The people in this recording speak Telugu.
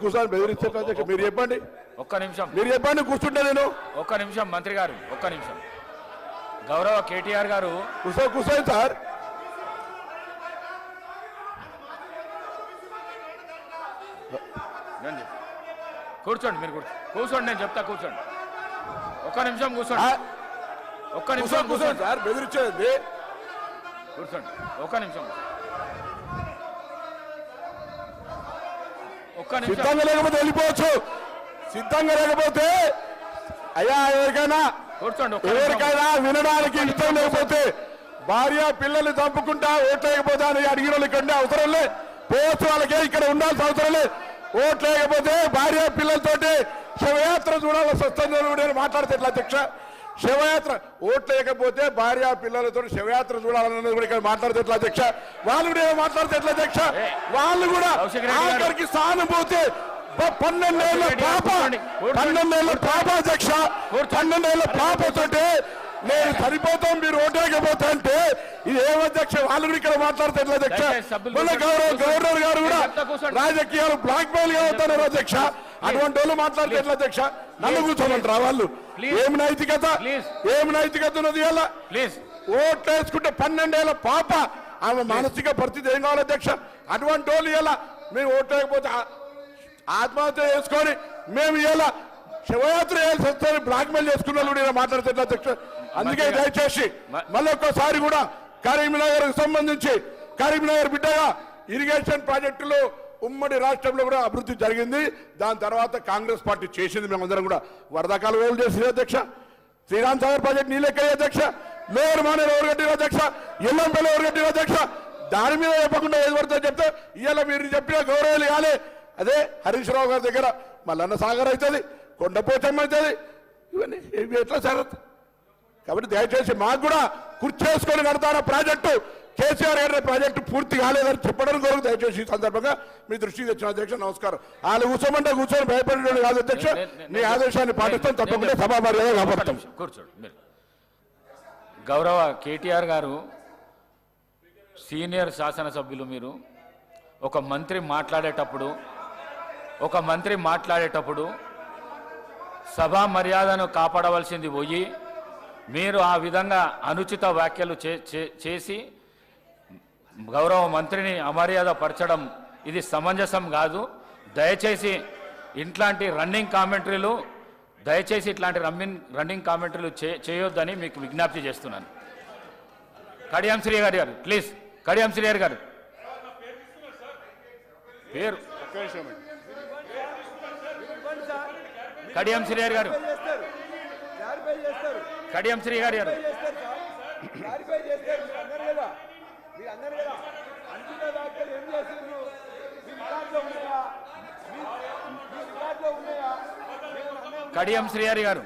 కూర్చొని అధ్యక్ష మీరు చెప్పండి. ఒక్క నిమిషం. మీరు చెప్పండి కూర్చుంటా నేను. ఒక్క నిమిషం మంత్రి గారు ఒక్క నిమిషం. గౌరవ కేటీఆర్ గారు. కూర్చో కూర్చోండి సార్. కూర్చోండి మీరు కూర్చో కూర్చోండి నేను చెప్తా కూర్చోండి. ఒక్క నిమిషం కూర్చోండి. ఒక్క నిమిషం కూర్చోండి. సార్ బెదిరించేది కూర్చోండి ఒక్క నిమిషం ఒక్క నిమిషం. సిద్ధంగా లేకపోతే వెళ్ళిపోవచ్చు. సిద్ధంగా లేకపోతే అయ్యా ఎవరికైనా. ఎవరికైనా వినడానికి ఇష్టం లేకపోతే భార్య పిల్లల్ని చంపుకుంటా ఓట్లేకపోతే అని అడిగిన వాళ్ళు ఇక్కడ ఉండే అవసరం లే. పోవచ్చు వాళ్ళకే ఇక్కడ ఉండాల్సిన అవసరం లే. ఓట్లేకపోతే భార్య పిల్లలతోటి శవయాత్ర చూడాల్సి వస్తుంది నేను మాట్లాడితే ఎట్లా అధ్యక్ష? శవయాత్ర ఓట్లేకపోతే భార్య పిల్లలతో శవయాత్ర చూడాలన్నది కూడా ఇక్కడ మాట్లాడితే ఎట్లా అధ్యక్ష వాళ్ళు కూడా ఏమో మాట్లాడితే ఎట్లా అధ్యక్ష వాళ్ళు కూడా. ఆఖరికి సానుభూతి పన్నెండేళ్ళ పాప. పన్నెండేళ్ళ పాప అధ్యక్ష పన్నెండేళ్ళ పాపతోటి నేను సరిపోతాం మీరు ఓటేయకపోతే అంటే ఇది ఏం అధ్యక్ష వాళ్ళు కూడా ఇక్కడ మాట్లాడితే ఎట్లా అధ్యక్ష. గౌరవ. గవర్నర్ గారు కూడా. రాజకీయాలు బ్లాక్ మెయిల్గా అవుతున్నారు అధ్యక్ష అటువంటి వాళ్ళు మాట్లాడితే ఎట్లా అధ్యక్ష నన్ను కూర్చోమంటారా వాళ్ళు? ప్లీజ్. ఏం నైతికత? ప్లీజ్. ఏం నైతికత ఉన్నది ప్లీజ్ ఓట్లు వేసుకుంటే పన్నెండేళ్ళ పాప. ఆమె మానసిక పరిస్థితి ఏం కావాలి అధ్యక్ష? అటువంటి వాళ్ళు ఇలా మేము ఓట్లు వేయకపోతే ఆ- ఆత్మహత్య చేసుకొని మేము ఇలా శివయాత్ర చేయాల్సి వస్తుంది బ్లాక్ మెయిల్ చేసుకున్న వాళ్ళు ఇలా మాట్లాడితే ఎట్లా అధ్యక్ష. అందుకే. దయచేసి మళ్ళీ ఒక్కసారి కూడా కరీంనగర్ సంబంధించి కరీంనగర్ బిడ్డగా ఇరిగేషన్ ప్రాజెక్టులు ఉమ్మడి రాష్ట్రంలో కూడా అభివృద్ధి జరిగింది. దాని తర్వాత కాంగ్రెస్ పార్టీ చేసింది మేమందరం కూడా. వరదకాలు వేలు చేసింది అధ్యక్ష? శ్రీరామ్ సాగర్ ప్రాజెక్ట్ నీళ్ళెక్కయ్య అధ్యక్ష? లోవర్ మానేరు ఎవరు అధ్యక్ష? ఎల్లంపల్లి ఎవరు అధ్యక్ష? దాని మీద చెప్పకుండా ఏది చెప్తే ఇవాళ మీరు చెప్పిన గౌరవాలు ఇవ్వాలి అదే హరీష్ రావు గారి దగ్గర మల్లన్న సాగర్ అవుతుంది కొండపోచమ్మ అవుతుంది. ఇవన్నీ ఎట్లా సాగదు కాబట్టి దయచేసి మాకు కూడా కుర్చేసుకొని కడతాన ప్రాజెక్టు? కేసీఆర్ గారి ప్రాజెక్టు పూర్తి కాలేదని చెప్పడం కొరకు దయచేసి ఈ సందర్భంగా మీ దృష్టికి తెచ్చిన అధ్యక్ష నమస్కారం. వాళ్ళు కూర్చోమంటే కూర్చొని భయపడేవాడు కాదు అధ్యక్ష. నే- ఆదేశాన్ని పాటిస్తాం తప్పకుండా సభా మర్యాద కాపాడతాం కూర్చోండి గౌరవ కేటీఆర్ గారు సీనియర్ శాసనసభ్యులు మీరు ఒక మంత్రి మాట్లాడేటప్పుడు ఒక మంత్రి మాట్లాడేటప్పుడు సభా మర్యాదను కాపాడవలసింది పోయి మీరు ఆ విధంగా అనుచిత వ్యాఖ్యలు చే- చే- చేసి గౌరవ మంత్రిని అమర్యాద పరచడం ఇది సమంజసం కాదు. దయచేసి ఇట్లాంటి రన్నింగ్ కామెంటరీలు దయచేసి ఇట్లాంటి రన్నింగ్ రన్నింగ్ కామెంటరీలు చే చేయొద్దని మీకు విజ్ఞప్తి చేస్తున్నాను. కడియం శ్రీ గారి గారు ప్లీజ్. కడియం శ్రీ గారి. గారు పేరు. కడియం శ్రీ గారి. గారు కడియం శ్రీ గారి కడియం శ్రీ గారి గారు.